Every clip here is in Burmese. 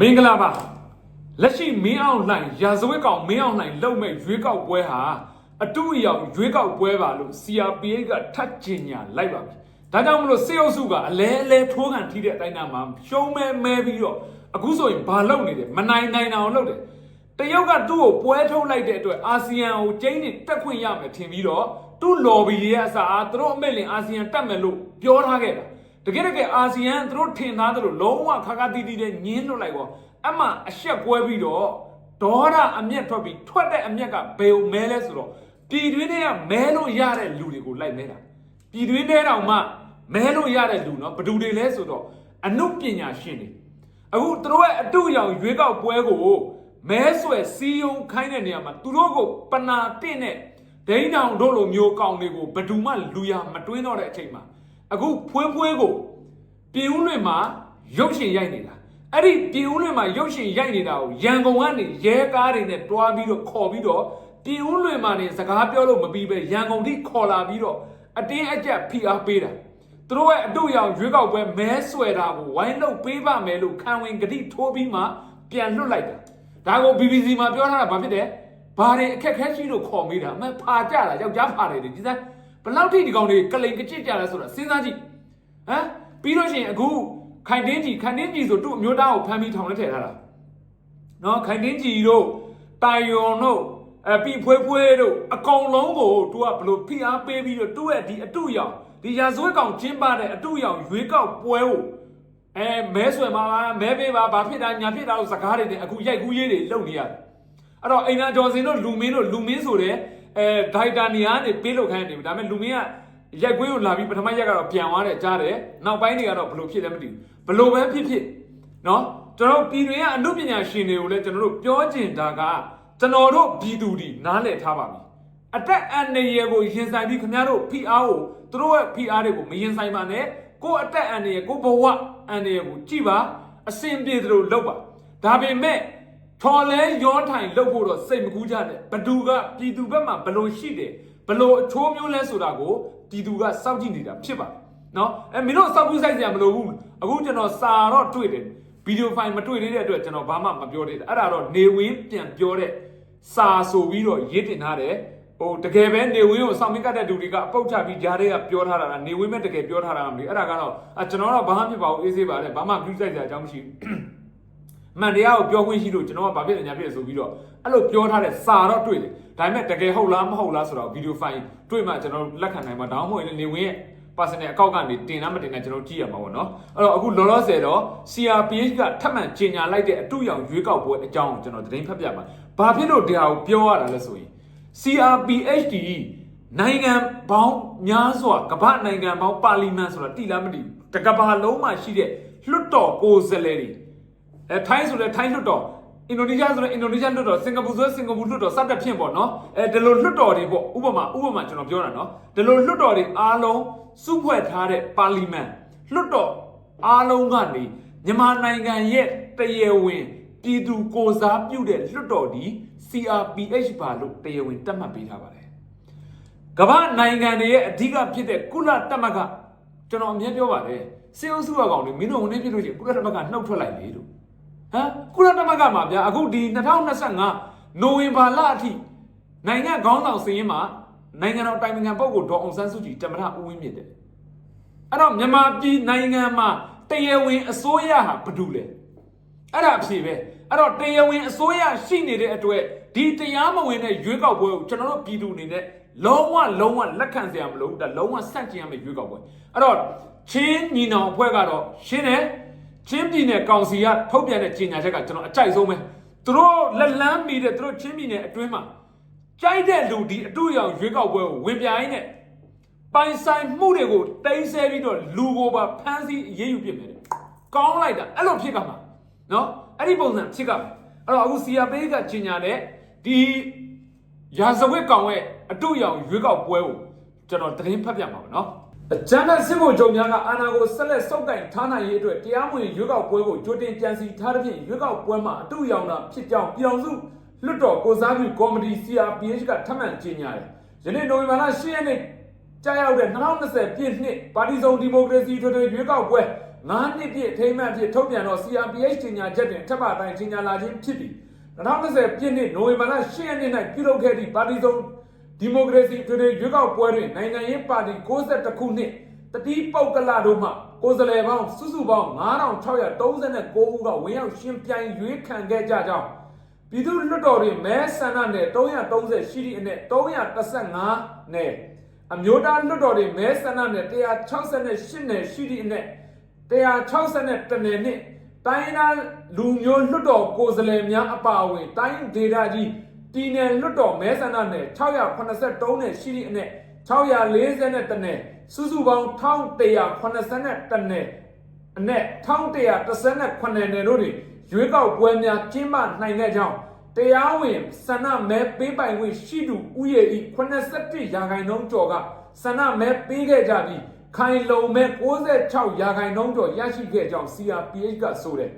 မင်္ဂလာပါလက်ရှိမင်းအောင်လှိုင်ရာဇဝတ်ကောင်မင်းအောင်လှိုင်လုံမဲ့ရွေးကောက်ပွဲဟာအတူအယောင်ရွေးကောက်ပွဲပါလို့ CRPH ကထပ်ကျင်ညာလိုက်ပါပြီဒါကြောင့်မလို့စေအုပ်စုကအလဲအလဲထိုးခံထိတဲ့အတိုင်းအတာမှာရှုံးမဲမဲပြီးတော့အခုဆိုရင်ဘာလုပ်နေတယ်မနိုင်နိုင်အောင်လုပ်တယ်တရုတ်ကသူ့ကိုပွဲထုတ်လိုက်တဲ့အတွက်အာဆီယံကိုကျင်းနေတက်ခွင့်ရမယ်ထင်ပြီးတော့သူ့ lobby ရဲ့အစားအားသူတို့အမိတ်လင်အာဆီယံတက်မယ်လို့ပြောထားခဲ့တာ တကယ်တကယ်အာဆီယံသူတို့ထင်သားသလိုလုံးဝခါခါတီးတီးနဲ့ညင်းလွတ်လိုက်ပေါ့အမှအရှက်ကွဲပြီးတော့ဒေါရအမျက်ထွက်ပြီးထွက်တဲ့အမျက်ကဘယ်ကိုမဲလဲဆိုတော့ပြည်တွင်းထဲကမဲလို့ရတဲ့လူတွေကိုလိုက်မဲတာပြည်တွင်းထဲတောင်မှမဲလို့ရတဲ့လူနော်ဘယ်သူတွေလဲဆိုတော့အနုပညာရှင်တွေအခုသူတို့ရဲ့အတူအယောင်ရွေးကောက်ပွဲကိုမဲဆွယ်စီယုံခိုင်းတဲ့နေရာမှာသူတို့ကိုပနာတင့်တဲ့ဒိန်းတောင်တို့လိုမျိုးကောင်တွေကိုဘယ်သူမှလူရမတွင်းတော့တဲ့အချိန်မှာ အခုဖွေးဖွေးကိုပြည်ဦးလွင်မှာရုပ်ရှင်ရိုက်နေတာအဲ့ဒီပြည်ဦးလွင်မှာရုပ်ရှင်ရိုက်နေတာကိုရန်ကုန်ကနေရဲကားတွေနဲ့တွားပြီးတော့ခေါ်ပြီးတော့ပြည်ဦးလွင်မှာနေစကားပြောလို့မပြီးပဲရန်ကုန်ထိခေါ်လာပြီးတော့အတင်းအကျပ်ဖိအားပေးတာသူတို့ရဲ့အတူရောင်ရွေးကောက်ပွဲမဲဆွဲတာကိုဝိုင်းလို့ပေးပါမယ်လို့ခံဝင်ဂတိထိုးပြီးမှပြန်လွတ်လိုက်တာဒါကို BBC မှာပြောထားတာဘာဖြစ်တယ်ဘာတွေအခက်ခဲရှိလို့ခေါ်မေးတာအမဖာကြတာယောက်ျားဖာတယ်ဒီစား ဘလောက်ထိဒီကောင်တွေကလိန်ကကြစ်ကြလဲဆိုတာစဉ်းစားကြည့်ဟမ်ပြီးလို့ရှိရင်အခုခိုင်တင်းကြီးခိုင်တင်းကြီးဆိုသူ့အမျိုးသားကိုဖမ်းပြီးထောင်ထဲထည့်ထားတာနော်ခိုင်တင်းကြီးတို့တိုင်ယွန်တို့အပီဖွေးဖွေးတို့အကောင်လုံးကိုသူကဘလို့ဖိအားပေးပြီးတော့သူ့ရဲ့ဒီအတုရောင်ဒီရာဇဝတ်ကောင်ကျင်းပတဲ့အတုရောင်ရွေးကောက်ပွဲကိုအဲမဲဆွယ်မှာပါမဲပေးပါဘာဖြစ်တာညာဖြစ်တာလို့စကားတွေနဲ့အခုရိုက်ကူးရေးတွေလုပ်နေရတယ်အဲ့တော့အိမ်နာကျော်စင်တို့လူမင်းတို့လူမင်းဆိုတဲ့ အဲဒိုက်တာနေရာနေပေးလို့ခိုင်းနေပြီဒါပေမဲ့လူမင်းကရိုက်ကွင်းကိုလာပြီးပထမရက်ကတော့ပြန်သွားတယ်ကြားတယ်နောက်ပိုင်းတွေကတော့ဘလို့ဖြစ်လဲမသိဘူးဘလို့ပဲဖြစ်ဖြစ်နော်ကျွန်တော်တို့ပြည်တွင်းကအမှုပညာရှင်တွေကိုလည်းကျွန်တော်တို့ပြောချင်တာကကျွန်တော်တို့ပြည်သူတွေနားလည်ထားပါပြီအတက်အန်နေရကိုရင်ဆိုင်ပြီးခင်ဗျားတို့ဖိအားကိုသူတို့ရဲ့ဖိအားတွေကိုမရင်ဆိုင်ပါနဲ့ကိုယ်အတက်အန်နေရကိုဘဝအန်နေရကိုကြည်ပါအစင်ပြေသလိုလုပ်ပါဒါပေမဲ့ ထော်လဲရောထိုင်လုပ်ဖို့တော့စိတ်မကူးကြနဲ့ဘသူကပြည်သူဘက်မှာဘလို့ရှိတယ်ဘလို့အချိုးမျိုးလဲဆိုတာကိုပြည်သူကစောင့်ကြည့်နေတာဖြစ်ပါတယ်နော်အဲမင်းတို့စောက်ကူးဆိုင်စရာမလိုဘူးအခုကျွန်တော်စာတော့တွေ့တယ်ဗီဒီယိုဖိုင်မတွေ့သေးတဲ့အတွက်ကျွန်တော်ဘာမှမပြောသေးတယ်အဲ့ဒါတော့နေဝင်းပြန်ပြောတဲ့စာဆိုပြီးတော့ရေးတင်ထားတယ်ဟိုတကယ်ပဲနေဝင်းကိုစောင့်မကတဲ့လူတွေကအပုတ်ချပြီးကြားထဲကပြောထားတာလားနေဝင်းမဲ့တကယ်ပြောထားတာမလို့အဲ့ဒါကတော့အကျွန်တော်တော့ဘာမှဖြစ်ပါဘူးအေးဆေးပါလေဘာမှပြုဆိုင်စရာအကြောင်းမရှိဘူး မှန်တရားကိုပြောခွင့်ရှိလို့ကျွန်တော်ကဘာဖြစ်လဲညာဖြစ်လဲဆိုပြီးတော့အဲ့လိုပြောထားတဲ့စာတော့တွေ့တယ်ဒါပေမဲ့တကယ်ဟုတ်လားမဟုတ်လားဆိုတော့ဗီဒီယိုဖိုင်တွေ့မှကျွန်တော်လက်ခံနိုင်မှာဒါမှမဟုတ်ရင်နေဝင်ရဲ့ personal account ကနေတင်လားမတင်လားကျွန်တော်ကြည့်ရမှာပေါ့နော်အဲ့တော့အခုလောလောဆယ်တော့ CRPH ကထပ်မံကြေညာလိုက်တဲ့အတူရောင်ရွေးကောက်ပွဲအကြောင်းကိုကျွန်တော်သတင်းဖတ်ပြပါဘာဖြစ်လို့တရားကိုပြောရတာလဲဆိုရင် CRPHD နိုင်ငံပေါင်းများစွာကမ္ဘာနိုင်ငံပေါင်းပါလီမန်ဆိုတာတိလားမတိဘူးတကဘာလုံးမှာရှိတဲ့လွှတ်တော်ကိုယ်စားလှယ်တွေ အဲထိုင်းဆိုလဲထိုင်းလွှတ်တော်အင်ဒိုနီးရှားဆိုလဲအင်ဒိုနီးရှားလွှတ်တော်စင်ကာပူဆိုလဲစင်ကာပူလွှတ်တော်စသဖြင့်ပေါ့နော်အဲဒီလိုလွှတ်တော်တွေပေါ့ဥပမာဥပမာကျွန်တော်ပြောတာနော်ဒီလိုလွှတ်တော်တွေအားလုံးစုဖွဲ့ထားတဲ့ပါလီမန်လွှတ်တော်အားလုံးကနေမြန်မာနိုင်ငံရဲ့တရားဝင်ပြည်သူကိုစားပြုတဲ့လွှတ်တော်ဒီ CRPH ပါလို့တရားဝင်တတ်မှတ်ပေးထားပါတယ်ကမ္ဘာနိုင်ငံတွေရဲ့အဓိကဖြစ်တဲ့ကုလသမဂ္ဂကျွန်တော်အမြဲပြောပါတယ်စေအုပ်စုအကောင်တွေမင်းတို့ဝင်နေဖြစ်လို့ရှိရင်ကုလသမဂ္ဂနှုတ်ထွက်လိုက်လေလို့ ဟမ်ကုလသမဂ္ဂမှာဗျာအခုဒီ2025နိုဝင်ဘာလအထိနိုင်ငံခေါင်းဆောင်စည်ရင်မှာနိုင်ငံတော်တိုင်ပင်ခံပုဂ္ဂိုလ်ဒေါ်အောင်ဆန်းစုကြည်တမထဦးဝင်းမြင့်တယ်အဲ့တော့မြန်မာပြည်နိုင်ငံမှာတရားဝင်အစိုးရဟာဘာတူလဲအဲ့ဒါအဖြေပဲအဲ့တော့တရားဝင်အစိုးရရှိနေတဲ့အတွက်ဒီတရားမဝင်တဲ့ရွေးကောက်ပွဲကိုကျွန်တော်တို့ပြည်သူအနေနဲ့လုံးဝလုံးဝလက်ခံစရာမလိုဘူးဒါလုံးဝစန့်ကျင်ရမယ့်ရွေးကောက်ပွဲအဲ့တော့ချင်းညီနောင်အဖွဲ့ကတော့ရှင်းတယ် ချင်းပြည်နယ်ကောင်စီကထုတ်ပြန်တဲ့ကြေညာချက်ကကျွန်တော်အကြိုက်ဆုံးပဲသူတို့လက်လန်းမီတဲ့သူတို့ချင်းပြည်နယ်အတွင်းမှာကြိုက်တဲ့လူဒီအတူရောင်ရွေးကောက်ပွဲကိုဝင်ပြိုင်းတဲ့ပိုင်ဆိုင်မှုတွေကိုတိမ့်ဆဲပြီးတော့လူကိုပါဖမ်းဆီးအရေးယူပြစ်မယ်တဲ့ကောင်းလိုက်တာအဲ့လိုဖြစ်ကမှာနော်အဲ့ဒီပုံစံဖြစ်ကမှာအဲ့တော့အခု CRP ကကြေညာတဲ့ဒီရာဇဝတ်ကောင်ရဲ့အတူရောင်ရွေးကောက်ပွဲကိုကျွန်တော်သတင်းဖတ်ပြမှာပါနော် အကြမ်းဖက်စစ်ဗိုလ်ချုပ်များကအာဏာကိုဆက်လက်ဆုပ်ကိုင်ထားနိုင်ရေးအတွက်တရားမဝင်ရွေးကောက်ပွဲကိုကြိုတင်ကြံစည်ထားတဲ့ဖြင့်ရွေးကောက်ပွဲမှာအတူရောင်တာဖြစ်ကြောင်းပြည်အောင်စုလွတ်တော်ကိုစားပြုကော်မတီ CRPH ကထပ်မံကြေညာတယ်။ယနေ့နိုဝင်ဘာလ10ရက်နေ့ကြာရောက်တဲ့2020ပြည့်နှစ်ပါတီစုံဒီမိုကရေစီထွေထွေရွေးကောက်ပွဲ9နှစ်ပြည့်အထိမ်းအမှတ်အဖြစ်ထုတ်ပြန်တော့ CRPH ကြေညာချက်တွင်ထပ်မံတိုင်းကြေညာလာခြင်းဖြစ်ပြီး2020ပြည့်နှစ်နိုဝင်ဘာလ10ရက်နေ့၌ပြုလုပ်ခဲ့သည့်ပါတီစုံ ဒီမိုကရေစီထွေထွေရွေးကောက်ပွဲတွင်နိုင်ငံရေးပါတီ62ခုနှင့်တတိပုတ်ကလတို့မှကိုယ်စားလှယ်ပေါင်းစုစုပေါင်း9639ဦးကဝင်ရောက်ရှင်ပြိုင်ရွေးခံခဲ့ကြကြောင်းပြည်သူ့လွှတ်တော်တွင်မဲဆန္ဒနယ်330ရှိသည့်အနက်335နယ်အမျိုးသားလွှတ်တော်တွင်မဲဆန္ဒနယ်168နယ်ရှိသည့်အနက်162နယ်နှင့်တိုင်းဒေသလူမျိုးလွှတ်တော်ကိုယ်စားလှယ်များအပါအဝင်တိုင်းဒေသကြီး ပြည်နယ်လွှတ်တော်မဲဆန္ဒနယ်683နယ်ရှိသည့်အနက်640နယ်စုစုပေါင်း1182နယ်အနက်1138နယ်တို့တွင်ရွေးကောက်ပွဲများကျင်းပနိုင်ခဲ့ကြောင်းတရားဝင်ဆန္ဒမဲပေးပိုင်ခွင့်ရှိသူဥယေဤ87ရာခိုင်နှုန်းကျော်ကဆန္ဒမဲပေးခဲ့ကြပြီးခိုင်လုံမဲ66ရာခိုင်နှုန်းကျော်ရရှိခဲ့ကြောင်း CRPH ကဆိုတယ်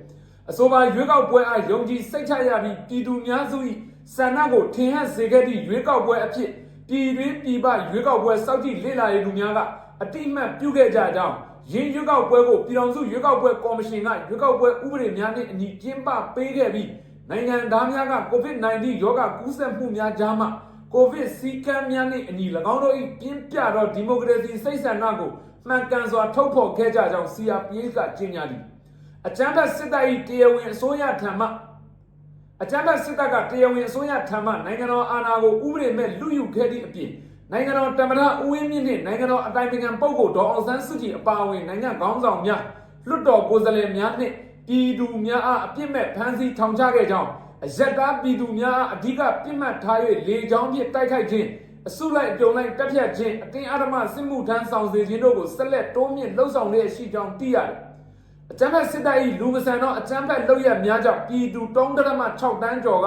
အဆိုပါရွေးကောက်ပွဲအားယုံကြည်စိတ်ချရပြီးပြည်သူများစု၏ ဆန္ဒကိုထင်ဟပ်စေခဲ့သည့်ရွေးကောက်ပွဲအဖြစ်ပြည်တွင်းပြည်ပရွေးကောက်ပွဲစောင့်ကြည့်လေ့လာရေးလူများကအတိအမှတ်ပြုခဲ့ကြကြောင်းရင်းရွေးကောက်ပွဲကိုပြည်ထောင်စုရွေးကောက်ပွဲကော်မရှင်ကရွေးကောက်ပွဲဥပဒေများနှင့်အညီကျင်းပပေးခဲ့ပြီးနိုင်ငံသားများက COVID-19 ရောဂါကူးစက်မှုများကြားမှ COVID စည်းကမ်းများနှင့်အညီ၎င်းတို့၏ပြင်းပြသောဒီမိုကရေစီစိတ်ဆန္ဒကိုမှန်ကန်စွာထုတ်ဖော်ခဲ့ကြကြောင်း CRPH ကကြေညာသည်အကြမ်းဖက်စစ်တပ်၏တရားဝင်အစိုးရထံမှ အကြမ်းဖက်စစ်တပ်ကတရားဝင်အစိုးရထံမှနိုင်ငံတော်အာဏာကိုဥပဒေမဲ့လူယူခဲ့သည့်အပြင်နိုင်ငံတော်တမန်တော်ဦးဝင်းမြင့်နှင့်နိုင်ငံတော်အတိုင်ပင်ခံပုဂ္ဂိုလ်ဒေါ်အောင်ဆန်းစုကြည်အပါအဝင်နိုင်ငံခေါင်းဆောင်များလွှတ်တော်ကိုယ်စားလှယ်များနှင့်ပြည်သူများအားအပြစ်မဲ့ဖမ်းဆီးထောင်ချခဲ့ကြောင်းအယက်သားပြည်သူများအားအဓိကပြစ်မှတ်ထား၍လေကြောင်းဖြင့်တိုက်ခိုက်ခြင်းအစုလိုက်အပြုံလိုက်တပ်ဖြတ်ခြင်းအတင်းအဓမ္မစစ်မှုထမ်းဆောင်စေခြင်းတို့ကိုဆက်လက်တိုးမြင့်လှုံ့ဆော်လျက်ရှိကြောင်းသိရတယ် အကြမ်းဖက်စစ်တပ်၏လူမဆန်သောအကြမ်းဖက်လုပ်ရများကြောင့်ပြည်သူ3.6တန်းကျော်က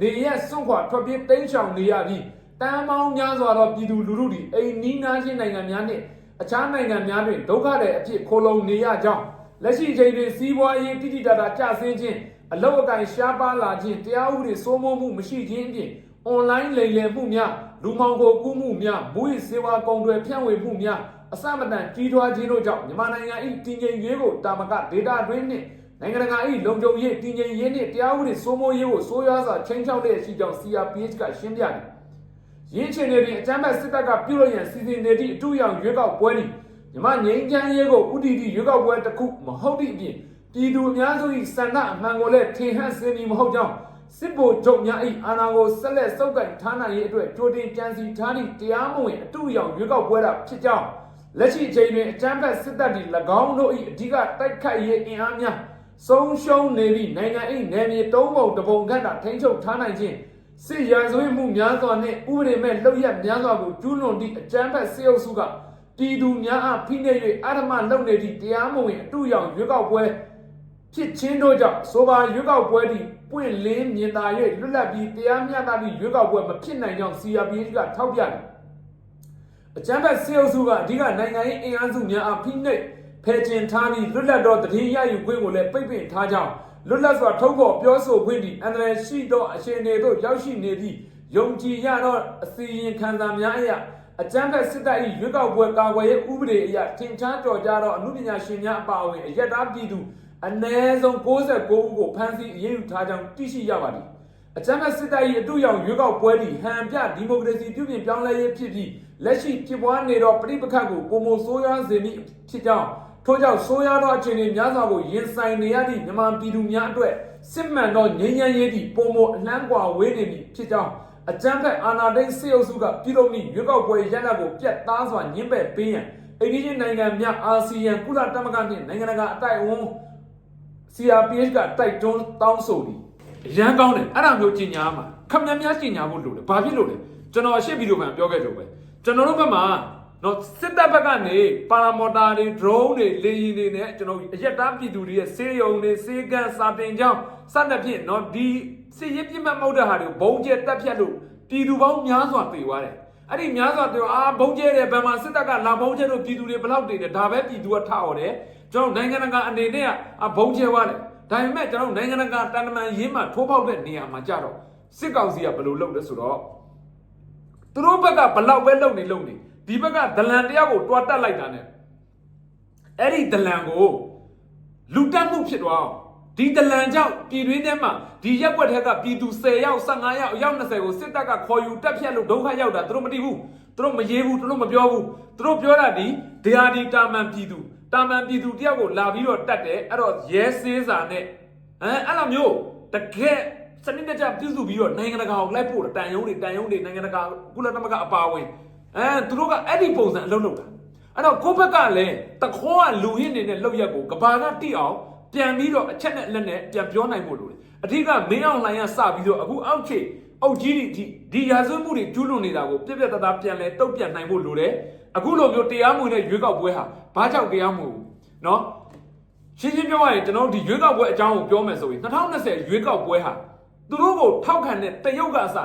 နေရက်စွန့်ခွာထွက်ပြေးတိမ်းရှောင်နေရပြီးတန်းပေါင်းများစွာသောပြည်သူလူထုသည်အိမ်နီးနားချင်းနိုင်ငံများနှင့်အခြားနိုင်ငံများတွင်ဒုက္ခတွေအဖြစ်ခိုလုံနေရကြောင်းလက်ရှိအချိန်တွင်စီးပွားရေးတိတိတတ်တာကျဆင်းခြင်းအလောက်အကင်ရှားပါလာခြင်းတရားဥပဒေစိုးမိုးမှုမရှိခြင်းအပြင်အွန်လိုင်းလိမ်လည်မှုများလူမှောင်ခိုကူးမှုများမူ၏စေဝါကုန်တွေဖြန့်ဝေမှုများ အစမတန်ကြီးထွားခြင်းတို့ကြောင့်မြန်မာနိုင်ငံ၏တည်ငြိမ်ရေးကိုတာမကဒေတာတွင်းနှင့်နိုင်ငံတကာ၏လုံခြုံရေးတည်ငြိမ်ရေးနှင့်တရားဥပဒေစိုးမိုးရေးကိုစိုးရွားစွာချိန်ချောက်လျက်ရှိကြောင်း CRPH ကရှင်းပြတယ်။ရင်းချင်တွေတွင်အကြမ်းဖက်စစ်တပ်ကပြုလုပ်ရန်စီစဉ်နေသည့်အထူးရောင်ရွေးကောက်ပွဲသည်မြန်မာငြိမ်းချမ်းရေးကိုဥတီတီရွေးကောက်ပွဲတစ်ခုမဟုတ်သည့်အပြင်ပြည်သူအများစု၏စန္ဒအမှန်ကိုလည်းထင်ဟပ်စေမည်မဟုတ်ကြောင်းစစ်ဗိုလ်ချုပ်များ၏အာဏာကိုဆက်လက်စုပ်ကိုင်ထားနိုင်ရေးအတွက်ကြိုတင်ကြံစီထားသည့်တရားမဝင်အထူးရောင်ရွေးကောက်ပွဲတာဖြစ်ကြောင်း လက်ရှိအချိန်တွင်အကြမ်းဖက်စစ်တပ်သည်၎င်းတို့၏အဓိကတိုက်ခိုက်ရေးအင်အားများဆုံးရှုံးနေသည့်နိုင်ငံ၏နယ်မြေသုံးပုံတစ်ပုံခန့်သာထိန်းချုပ်ထားနိုင်ခြင်းစစ်ရာဇဝတ်မှုများစွာနှင့်ဥပဒေမဲ့လုပ်ရက်များစွာကိုကျူးလွန်သည့်အကြမ်းဖက်စစ်အုပ်စုကပြည်သူများအားဖိနှိပ်၍အာဓမ္မလုပ်နေသည့်တရားမဝင်အတူရောင်ရွေးကောက်ပွဲဖြစ်ချင်းတို့ကြောင့်ဆိုပါရွေးကောက်ပွဲသည်ပွင့်လင်းမြင်သာ၍လွတ်လပ်ပြီးတရားမျှတသည့်ရွေးကောက်ပွဲမဖြစ်နိုင်ကြောင်း CRPH ကထောက်ပြတယ် အကြမ်းဖက်စေအုပ်စုကအဓိကနိုင်ငံရေးအင်အားစုများအားဖိနှိပ်ဖယ်ကျင်ထားပြီးလွတ်လပ်သောတည်ရယူခွင့်ကိုလည်းပိတ်ပင်ထားကြောင်းလွတ်လပ်စွာထုတ်ဖော်ပြောဆိုခွင့်သည်အန္တရာယ်ရှိသောအခြေအနေသို့ရောက်ရှိနေသည့်ယုံကြည်ရသောအစီရင်ခံစာများအရအကြမ်းဖက်စစ်တပ်၏ရွေးကောက်ပွဲကာကွယ်ရေးဥပဒေအရထင်ရှားတော်ကြားသောအမှုပညာရှင်များအပါအဝင်အယက်သားပြည်သူအ ਨੇ ဆုံး69ဦးကိုဖမ်းဆီးအရေးယူထားကြောင်းသိရှိရပါသည် အကြမ်းဖက်စစ်တပ်၏အတူရောင်ရွေးကောက်ပွဲသည်ဟန်ပြဒီမိုကရေစီပြုပြင်ပြောင်းလဲရေးဖြစ်ပြီးလက်ရှိဖြစ်ပွားနေသောပြည်ပခတ်ကိုပုံမဆိုးရွားစေမည့်ဖြစ်ကြောင်းထို့ကြောင့်ဆိုးရွားသောအခြေအနေများစွာကိုရင်ဆိုင်နေရသည့်မြန်မာပြည်သူများအတွက်စစ်မှန်သောငြိမ်းချမ်းရေးသည့်ပုံမအလန်းကွာဝေးနေမည်ဖြစ်ကြောင်းအကြမ်းဖက်အာဏာသိမ်းစစ်အုပ်စုကပြည်တော်မီရွေးကောက်ပွဲရလဒ်ကိုပြတ်သားစွာညှင်းပယ်ပေးရန်အိန္ဒိယနိုင်ငံများအာဆီယံကုလသမဂ္ဂနှင့်နိုင်ငံတကာအတိုက်အဝန် CRPH ကတိုက်တွန်းတောင်းဆိုပြီး ရန်ကောင်းတယ်အဲ့ဒါမျိုးကြီးညာမှာခမများများကြီးညာဖို့လိုတယ်ဘာဖြစ်လို့လဲကျွန်တော်အရှိဗီဒီယိုမှပြောခဲ့လို့ပဲကျွန်တော်တို့ဘက်မှာနော်စစ်တပ်ဘက်ကနေပါရာမော်တာတွေ drone တွေလေယာဉ်တွေနဲ့ကျွန်တော်အရက်သားပြည်သူတွေရဲ့စေယုံတွေစေကန်းစာတင်ကြောင်းစသဖြင့်နော်ဒီစစ်ရေးပြစ်မှတ်မဟုတ်တဲ့ဟာတွေကိုဘုံကျဲတက်ဖြတ်လို့ပြည်သူပေါင်းများစွာတေသွားတယ်အဲ့ဒီများစွာတေအာဘုံကျဲတယ်ဘယ်မှာစစ်တပ်ကလာဘုံကျဲလို့ပြည်သူတွေဘယ်လောက်တေတယ်ဒါပဲပြည်သူကထအော်တယ်ကျွန်တော်နိုင်ငံတကာအနေနဲ့ကဘုံကျဲသွားတယ် ဒါပေမဲ့ကျွန်တော်တို့နိုင်ငံတကာတန်တမန်ရင်းမှထိုးပေါက်တဲ့နေရာမှာကြတော့စစ်ကောင်စီကဘယ်လိုလုပ်လဲဆိုတော့သူတို့ဘက်ကဘလောက်ပဲလုပ်နေလုပ်နေဒီဘက်ကဒလန်တယောက်ကိုတွားတက်လိုက်တာ ਨੇ အဲ့ဒီဒလန်ကိုလူတက်မှုဖြစ်သွားအောင်ဒီတလန်ကြောင့်ပြည်တွင်းထဲမှာဒီရက်ွက်ထက်ကပြည်သူ10ယောက်15ယောက်အယောက်20ကိုစစ်တပ်ကခေါ်ယူတက်ဖြတ်လို့ဒုက္ခရောက်တာသူတို့မသိဘူးသူတို့မရေးဘူးသူတို့မပြောဘူးသူတို့ပြောတာဒီဒရာဒီတာမန်ပြည်သူ တာမန်ပြည်သူတယောက်ကိုလာပြီးတော့တက်တယ်အဲ့တော့ရဲစေးစာနဲ့ဟမ်အဲ့လိုမျိုးတကယ်စနစ်တကျပြုစုပြီးတော့နိုင်ငံတကာကိုလိုက်ဖို့တန်ယုံတွေတန်ယုံတွေနိုင်ငံတကာကုလသမဂ္ဂအပါအဝင်အဲသူတို့ကအဲ့ဒီပုံစံအလုပ်လုပ်တာအဲ့တော့ကိုယ့်ဘက်ကလည်းတခေါကလူဟင်းနေတဲ့လောက်ရက်ကိုကဘာကတိအောင်ပြန်ပြီးတော့အချက်နဲ့လက်နဲ့ပြန်ပြောနိုင်ဖို့လိုတယ်အထက်ကမင်းအောင်လှိုင်ကစပြီးတော့အခုအောက်ခြေအုတ်ကြီးတွေဒီဒီရာဇဝတ်မှုတွေကျူးလွန်နေတာကိုပြက်ပြက်တသားပြန်လဲတုတ်ပြန်နိုင်ဖို့လိုတယ် အခုလိုမျိုးတရားမဝင်တဲ့ရွေးကောက်ပွဲဟာဘာကြောင့်တရားမဝင်ဘူးเนาะ ရှင်းရှင်းပြောရရင်ကျွန်တော်တို့ဒီရွေးကောက်ပွဲအကြောင်းကိုပြောမယ်ဆိုရင်2020ရွေးကောက်ပွဲဟာသူတို့ကိုထောက်ခံတဲ့တရုတ်ကအစ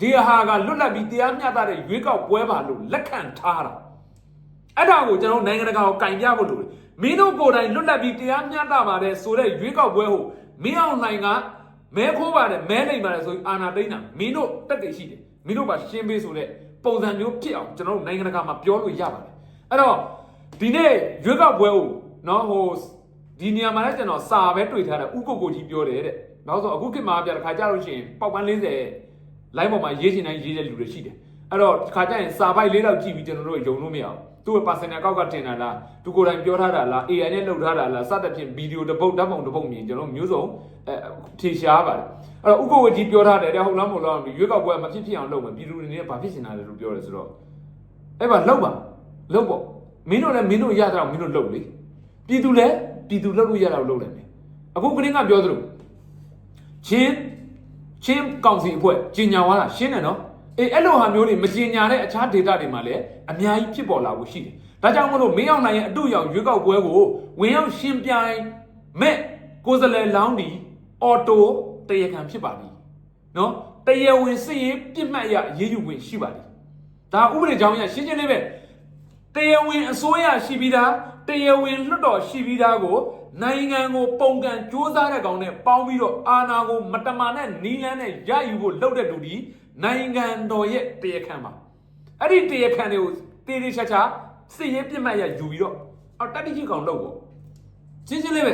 ဒီဟာကလွတ်လပ်ပြီးတရားမျှတတဲ့ရွေးကောက်ပွဲပါလို့လက်ခံထားတာအဲ့ဒါကိုကျွန်တော်တို့နိုင်ငံတကာကိုကင်ပြဖို့လိုတယ်မင်းတို့ကိုယ်တိုင်လွတ်လပ်ပြီးတရားမျှတပါတယ်ဆိုတဲ့ရွေးကောက်ပွဲကိုမင်းအောင်နိုင်ကမဲခိုးပါတယ်မဲလိမ်ပါတယ်ဆိုရင်အာနာသိန်းတာမင်းတို့တက်တည်ရှိတယ်မင်းတို့ပါရှင်းပေးဆိုတဲ့ ပုံစံမျိုးဖြစ်အောင်ကျွန်တော်တို့နိုင်ငံတကာမှာပြောလို့ရပါတယ်အဲ့တော့ဒီနေ့ရွေးကောက်ပွဲကိုနော်ဟိုဒီနေရာမှာလည်းကျွန်တော်စာပဲတွေ့ထားတာဥကုတ်ကိုကြီးပြောတယ်တဲ့။နောက်ဆိုအခုခေတ်မှာပြတဲ့ခါကြလို့ရှိရင်ပေါက်ပန်း40 line ပေါ်မှာရေးချင်တိုင်းရေးတဲ့လူတွေရှိတယ်။အဲ့တော့ခါကြရင်စာပိုက်လေးတော့ကြည့်ပြီးကျွန်တော်တို့ယုံလို့မရအောင်။သူ့ရဲ့ personal ကောက်ကတင်တာလား။သူကိုယ်တိုင်ပြောထားတာလား။ AI နဲ့လုပ်ထားတာလား။စသဖြင့်ဗီဒီယိုတစ်ပုတ်ဓာတ်ပုံတစ်ပုတ်မြင်ကျွန်တော်မျိုးစုံ အဲထင်ရှားပါတယ်။အဲ့တော့ဥကုတ်ကိုကြီးပြောထားတယ်တဲ့ဟုတ်လားမဟုတ်လားရွေးကောက်ပွဲမဖြစ်ဖြစ်အောင်လုပ်မယ်ပြည်သူတွေနဲ့ဘာဖြစ်နေတာလဲလို့ပြောတယ်ဆိုတော့အဲ့ပါလောက်ပါလောက်ပေါ့မင်းတို့လည်းမင်းတို့ရတာမင်းတို့လုပ်လေပြည်သူလည်းပြည်သူလုပ်လို့ရတာကိုလုပ်နိုင်မယ်အခုကလေးကပြောသလိုချင်းချင်းကောင်စီအဖွဲ့ကြီးညာသွားတာရှင်းတယ်နော်အေးအဲ့လိုဟာမျိုးတွေမကြီးညာတဲ့အခြား data တွေမှာလည်းအများကြီးဖြစ်ပေါ်လာဖို့ရှိတယ်ဒါကြောင့်မလို့မင်းအောင်နိုင်ရဲ့အတူရောင်ရွေးကောက်ပွဲကိုဝင်ရောက်ရှင်းပြိုင်မဲ့ကိုယ်စလဲလောင်းဒီ အော်တိုတရခံဖြစ်ပါပြီနော်တရားဝင်စစ်ရေးပြစ်မှတ်ရအရေးယူခွင့်ရှိပါပြီဒါဥပဒေကြောင်းရရှင်းရှင်းလေးပဲတရားဝင်အစိုးရရှိပြီးသားတရားဝင်လွှတ်တော်ရှိပြီးသားကိုနိုင်ငံကိုပုံကန်စ조사တဲ့ကောင်နဲ့ပေါင်းပြီးတော့အာဏာကိုမတမာနဲ့နီးလန်းနဲ့ရယူဖို့လုပ်တဲ့လူဒီနိုင်ငံတော်ရဲ့တရားခံပါအဲ့ဒီတရားခံတွေကိုတေးသေးချာချာစစ်ရေးပြစ်မှတ်ရယူပြီးတော့အော်တတိချိကောင်လုပ်ပေါ့ချင်းချင်းလေးပဲ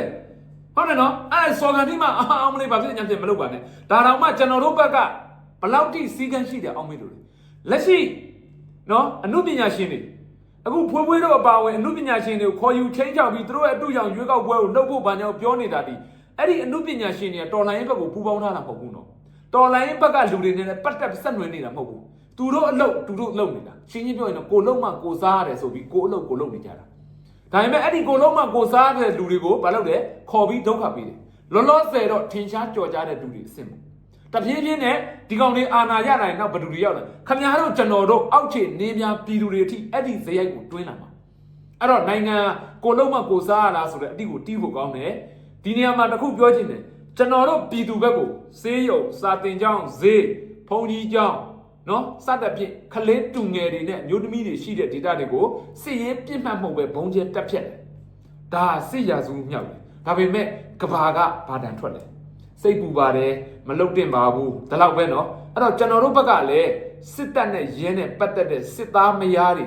ဟုတ်တယ်နော်အဲ့ဒါစော်ကန်တိမအာအောင်မလေးဘာဖြစ်ညာဖြစ်မလုပ်ပါနဲ့ဒါတောင်မှကျွန်တော်တို့ဘက်ကဘလောက်တိစီကန်းရှိတယ်အောင်မေးလို့လေလက်ရှိနော်အမှုပညာရှင်တွေအခုဖွေးဖွေးတို့အပါအဝင်အမှုပညာရှင်တွေကိုခေါ်ယူချင်းချောက်ပြီးသူတို့ရဲ့အတူရောင်ရွေးကောက်ပွဲကိုလှုပ်ဖို့ဘာကြောင့်ပြောနေတာဒီအဲ့ဒီအမှုပညာရှင်တွေကတော်လိုင်းရဲ့ဘက်ကိုပူပေါင်းထားတာမဟုတ်ဘူးနော်တော်လိုင်းရဲ့ဘက်ကလူတွေနဲ့လည်းပတ်သက်ဆက်နွယ်နေတာမဟုတ်ဘူးသူတို့အလုပ်သူတို့လုပ်နေတာရှင်းရှင်းပြောရင်တော့ကိုလုံးမကိုစားရတယ်ဆိုပြီးကိုအလုပ်ကိုလုပ်နေကြတာ ဒါပေမဲ့အဲ့ဒီကိုလုံးမကိုစားတဲ့လူတွေကိုဘာလုပ်လဲခေါ်ပြီးဒုက္ခပေးတယ်လောလောဆယ်တော့ထင်ရှားကြော်ကြားတဲ့လူတွေအစ်စ်ပေါ့တပြေးပြေးနဲ့ဒီကောင်တွေအာနာရနိုင်နောက်ဘယ်သူတွေရောက်လာခမများတို့ကျွန်တော်တို့အောက်ခြေနေများပြည်သူတွေအထိအဲ့ဒီဇယိုက်ကိုတွင်းလာမှာအဲ့တော့နိုင်ငံကိုလုံးမကိုစားရလားဆိုတဲ့အတိကိုတီးဖို့ကောင်းတယ်ဒီနေရာမှာတစ်ခုပြောချင်တယ်ကျွန်တော်တို့ပြည်သူဘက်ကိုစေးရုံစာတင်ကျောင်းဈေးဖုန်ကြီးကျောင်း နော်စသဖြင့်ခလေးတူငယ်တွေနဲ့မျိုးသမီးတွေရှိတဲ့ဒေတာတွေကိုစစ်ရေးပြစ်မှတ်မှုပဲဘုံကျဲတက်ဖြတ်တယ်။ဒါစစ်ရာဇဝမြောက်တယ်။ဒါပေမဲ့ကဘာကဘာတန်ထွက်တယ်။စိတ်ပူပါတယ်မလုတ်တင်ပါဘူး။ဒါတော့ပဲနော်။အဲ့တော့ကျွန်တော်တို့ဘက်ကလည်းစစ်တပ်နဲ့ရဲနဲ့ပတ်သက်တဲ့စစ်သားမယားတွေ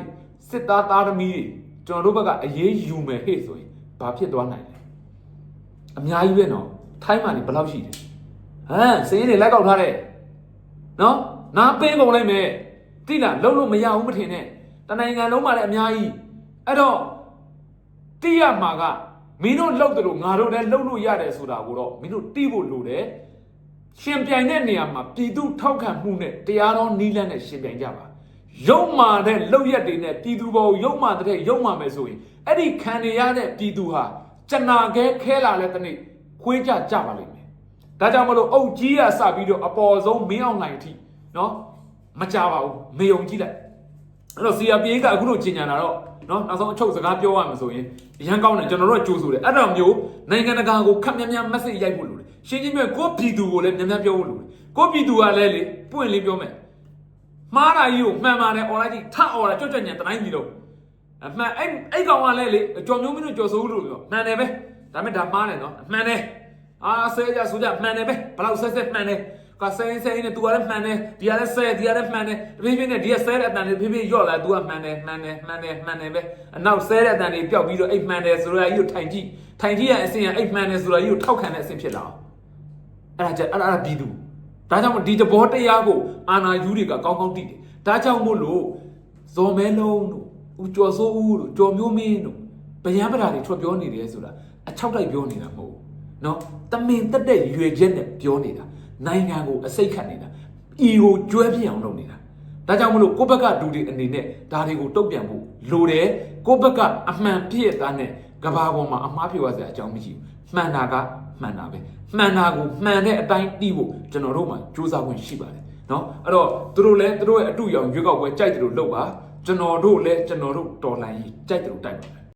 စစ်သားသားသမီးတွေကျွန်တော်တို့ဘက်ကအရေးယူမယ်ဟဲ့ဆိုရင်ဘာဖြစ်သွားနိုင်လဲ။အများကြီးပဲနော်။ထိုင်းမှာနေဘယ်လောက်ရှိတယ်။ဟမ်စင်းတွေလိုက်ကောက်ထားတဲ့နော်။ နားပင်းကုန်လိုက်မယ်တိလားလုံးလို့မရဘူးမထင်နဲ့တနိုင်ငံလုံးမှာလည်းအများကြီးအဲ့တော့တိရမှာကမင်းတို့လှုပ်တယ်လို့ငါတို့လည်းလှုပ်လို့ရတယ်ဆိုတာကိုတော့မင်းတို့တိဖို့လိုတယ်ရှင်ပြိုင်တဲ့နေရာမှာပြည်သူထောက်ခံမှုနဲ့တရားတော်နီးလန်းနဲ့ရှင်ပြိုင်ကြပါရုံမာတဲ့လှုပ်ရက်တွေနဲ့ပြည်သူဘောရုံမာတဲ့ရုံမာမယ်ဆိုရင်အဲ့ဒီခံရတဲ့ပြည်သူဟာကျနာခဲခဲလာတဲ့တနေ့ခွေးကြကြပါလိမ့်မယ်ဒါကြောင့်မလို့အုတ်ကြီးရစပြီးတော့အပေါ်ဆုံးမင်းအောင်နိုင်အထိ နော်မကြပါဘူးမယုံကြည်လိုက်အဲ့တော့ CRPH ကအခုလိုကြီးညာတာတော့နော်နောက်ဆုံးအချုပ်စကားပြောရမှာဆိုရင်ရန်ကောင်းတယ်ကျွန်တော်တို့ကကြိုးဆိုတယ်အဲ့တော့မျိုးနိုင်ငံတကာကိုခက်မြန်မြန် message ရိုက်ဖို့လိုတယ်ရှင်းချင်းပြောကိုပြည်သူကိုလည်းမြန်မြန်ပြောဖို့လိုတယ်ကိုပြည်သူကလည်းလေပွင့်လေးပြောမယ်မှားတာကြီးကိုမှန်ပါတယ် online ကြီးထအော်တာကြွကြွညံတိုင်းကြီးတော့အမှန်အဲ့အဲ့ကောင်ကလည်းလေကြော်မျိုးမင်းတို့ကြော်ဆိုးလို့ပြောမှန်တယ်ပဲဒါပေမဲ့ဒါမှားတယ်နော်မှန်တယ်အာဆဲကြဆိုကြမှန်တယ်ပဲဘလောက်ဆက်ဆက်မှန်တယ် ကဆဲဆဲနဲ့ तू ကလည်းမှန်တယ်ဒီကလည်းဆဲဒီကလည်းမှန်တယ်တဖြည်းဖြည်းနဲ့ဒီကဆဲတဲ့အတန်တွေဖြည်းဖြည်းရော့လာ तू ကမှန်တယ်မှန်တယ်မှန်တယ်မှန်တယ်ပဲအနောက်ဆဲတဲ့အတန်တွေပျောက်ပြီးတော့အိတ်မှန်တယ်ဆိုတာကြီးကိုထိုင်ကြည့်ထိုင်ကြည့်ရအဆင့်ရအိတ်မှန်တယ်ဆိုတာကြီးကိုထောက်ခံတဲ့အဆင့်ဖြစ်လာအောင်အဲ့ဒါကြအဲ့ဒါပြည်သူဒါကြောင့်မို့ဒီတဘောတရားကိုအာနာယူတွေကကောင်းကောင်းသိတယ်ဒါကြောင့်မို့လို့ဇော်မဲလုံးတို့ဦးကျော်စိုးဦးတို့ကျော်မျိုးမင်းတို့ဗျံပဓာတွေထွက်ပြောနေတယ်ဆိုတာအချောက်တိုက်ပြောနေတာမဟုတ်ဘူးနော်တမင်တက်တဲ့ရွေချက်နဲ့ပြောနေတာ နိုင်ငံကိုအစိတ်ခတ်နေတာဤကိုကျွဲပြင်းအောင်လုပ်နေတာဒါကြောင့်မလို့ကိုယ့်ဘက်ကဒူတွေအနေနဲ့ဒါတွေကိုတုတ်ပြန်ဖို့လိုတယ်ကိုယ့်ဘက်ကအမှန်ဖြစ်တာနဲ့ကဘာပေါ်မှာအမှားဖြစ်သွားစရာအကြောင်းမရှိဘူးမှန်တာကမှန်တာပဲမှန်တာကိုမှန်တဲ့အတိုင်းပြီးဖို့ကျွန်တော်တို့မှာစူးစမ်းခွင့်ရှိပါတယ်နော်အဲ့တော့သူတို့လည်းသူတို့ရဲ့အတူရောင်ရွေးကောက်ပွဲကြိုက်တယ်လို့လုပ်ပါကျွန်တော်တို့လည်းကျွန်တော်တို့တော်လှန်ရေးကြိုက်တယ်လို့တိုက်ပါ